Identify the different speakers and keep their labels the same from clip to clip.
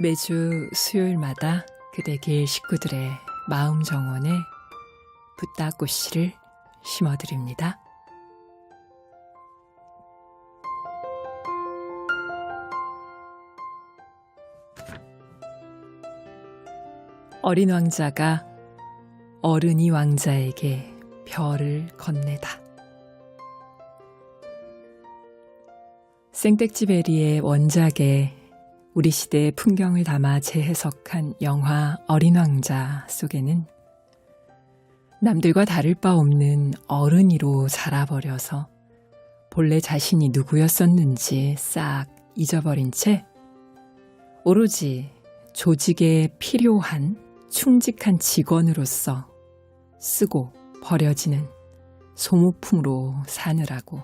Speaker 1: 매주 수요일마다 그대 길 식구들의 마음 정원에 붓다꽃씨를 심어드립니다. 어린 왕자가 어른이 왕자에게 별을 건네다. 생택지 베리의 원작에 우리 시대의 풍경을 담아 재해석한 영화 어린 왕자 속에는 남들과 다를 바 없는 어른이로 자라버려서 본래 자신이 누구였었는지 싹 잊어버린 채 오로지 조직에 필요한 충직한 직원으로서 쓰고 버려지는 소모품으로 사느라고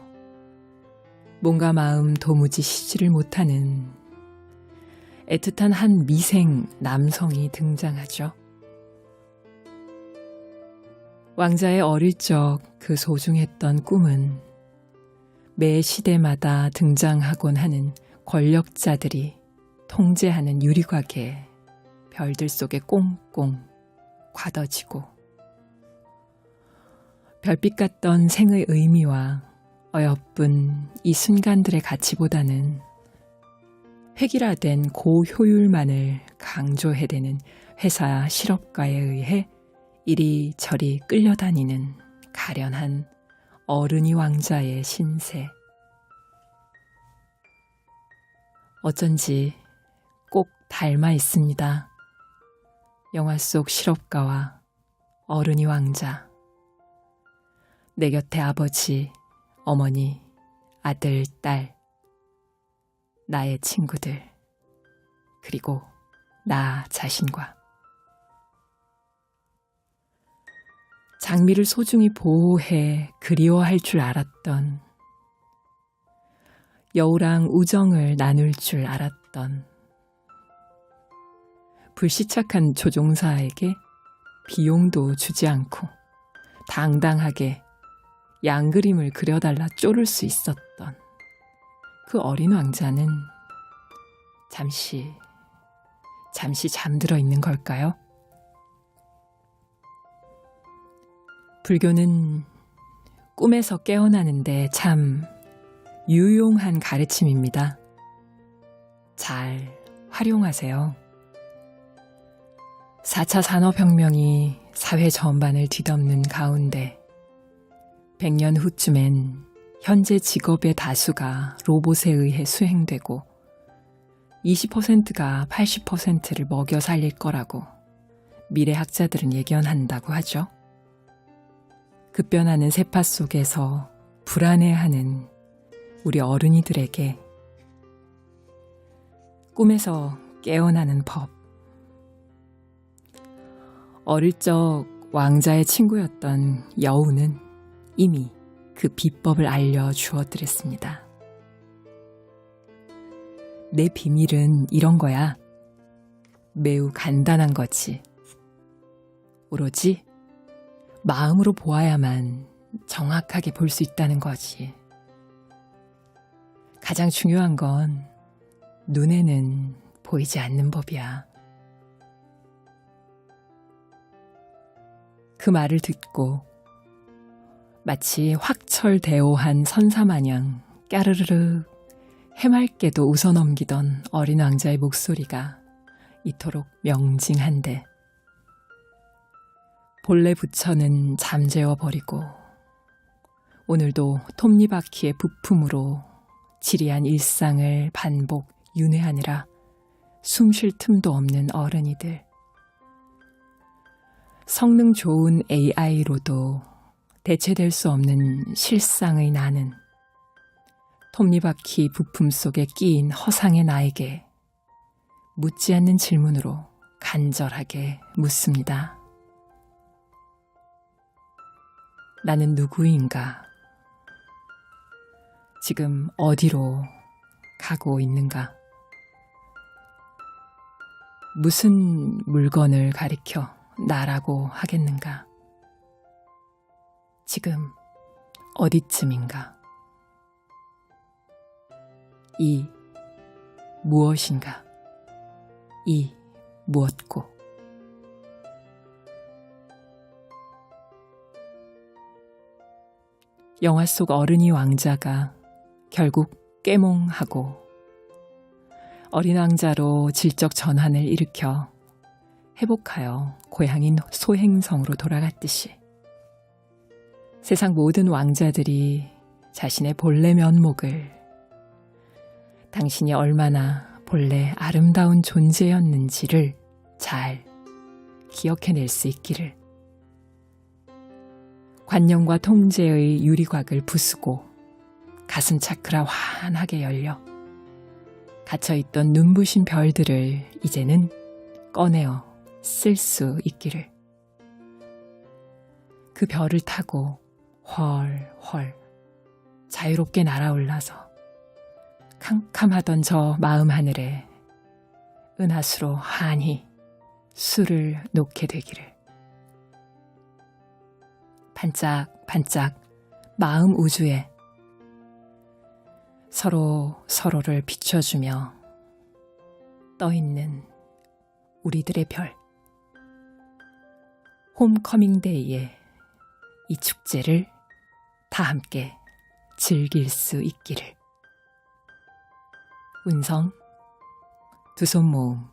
Speaker 1: 몸과 마음 도무지 쉬지를 못하는 애틋한 한 미생 남성이 등장하죠. 왕자의 어릴 적 그 소중했던 꿈은 매 시대마다 등장하곤 하는 권력자들이 통제하는 유리곽에 별들 속에 꽁꽁 과더지고 별빛 같던 생의 의미와 어여쁜 이 순간들의 가치보다는 획일화된 고효율만을 강조해대는 회사 실업가에 의해 이리저리 끌려다니는 가련한 어른이 왕자의 신세. 어쩐지 꼭 닮아 있습니다. 영화 속 실업가와 어른이 왕자. 내 곁에 아버지, 어머니, 아들, 딸, 나의 친구들, 그리고 나 자신과. 장미를 소중히 보호해 그리워할 줄 알았던, 여우랑 우정을 나눌 줄 알았던, 불시착한 조종사에게 비용도 주지 않고 당당하게 양그림을 그려달라 쪼를 수 있었던 그 어린 왕자는 잠시, 잠시 잠들어 있는 걸까요? 불교는 꿈에서 깨어나는데 참 유용한 가르침입니다. 잘 활용하세요. 4차 산업혁명이 사회 전반을 뒤덮는 가운데 100년 후쯤엔 현재 직업의 다수가 로봇에 의해 수행되고 20%가 80%를 먹여 살릴 거라고 미래 학자들은 예견한다고 하죠. 급변하는 세파 속에서 불안해하는 우리 어른이들에게 꿈에서 깨어나는 법. 어릴 적 왕자의 친구였던 여우는 이미 그 비법을 알려 주어드렸습니다. 내 비밀은 이런 거야. 매우 간단한 거지. 오로지 마음으로 보아야만 정확하게 볼 수 있다는 거지. 가장 중요한 건 눈에는 보이지 않는 법이야. 그 말을 듣고 마치 확철대오한 선사마냥 까르르르 해맑게도 웃어넘기던 어린 왕자의 목소리가 이토록 명징한데 본래 부처는 잠재워 버리고 오늘도 톱니바퀴의 부품으로 지리한 일상을 반복 윤회하느라 숨 쉴 틈도 없는 어른이들. 성능 좋은 AI로도 대체될 수 없는 실상의 나는 톱니바퀴 부품 속에 끼인 허상의 나에게 묻지 않는 질문으로 간절하게 묻습니다. 나는 누구인가? 지금 어디로 가고 있는가? 무슨 물건을 가리켜 나라고 하겠는가? 지금 어디쯤인가? 이 무엇인가? 이 무엇고 영화 속 어른이 왕자가 결국 깨몽하고 어린 왕자로 질적 전환을 일으켜 회복하여 고향인 소행성으로 돌아갔듯이 세상 모든 왕자들이 자신의 본래 면목을 당신이 얼마나 본래 아름다운 존재였는지를 잘 기억해낼 수 있기를. 관념과 통제의 유리곽을 부수고 가슴 차크라 환하게 열려 갇혀있던 눈부신 별들을 이제는 꺼내어 쓸 수 있기를. 그 별을 타고 헐헐 자유롭게 날아올라서 캄캄하던 저 마음 하늘에 은하수로 환히 술을 놓게 되기를 반짝반짝 마음 우주에 서로 서로를 비춰주며 떠있는 우리들의 별. 홈커밍데이의 이 축제를 다 함께 즐길 수 있기를. 운성, 두 손 모음,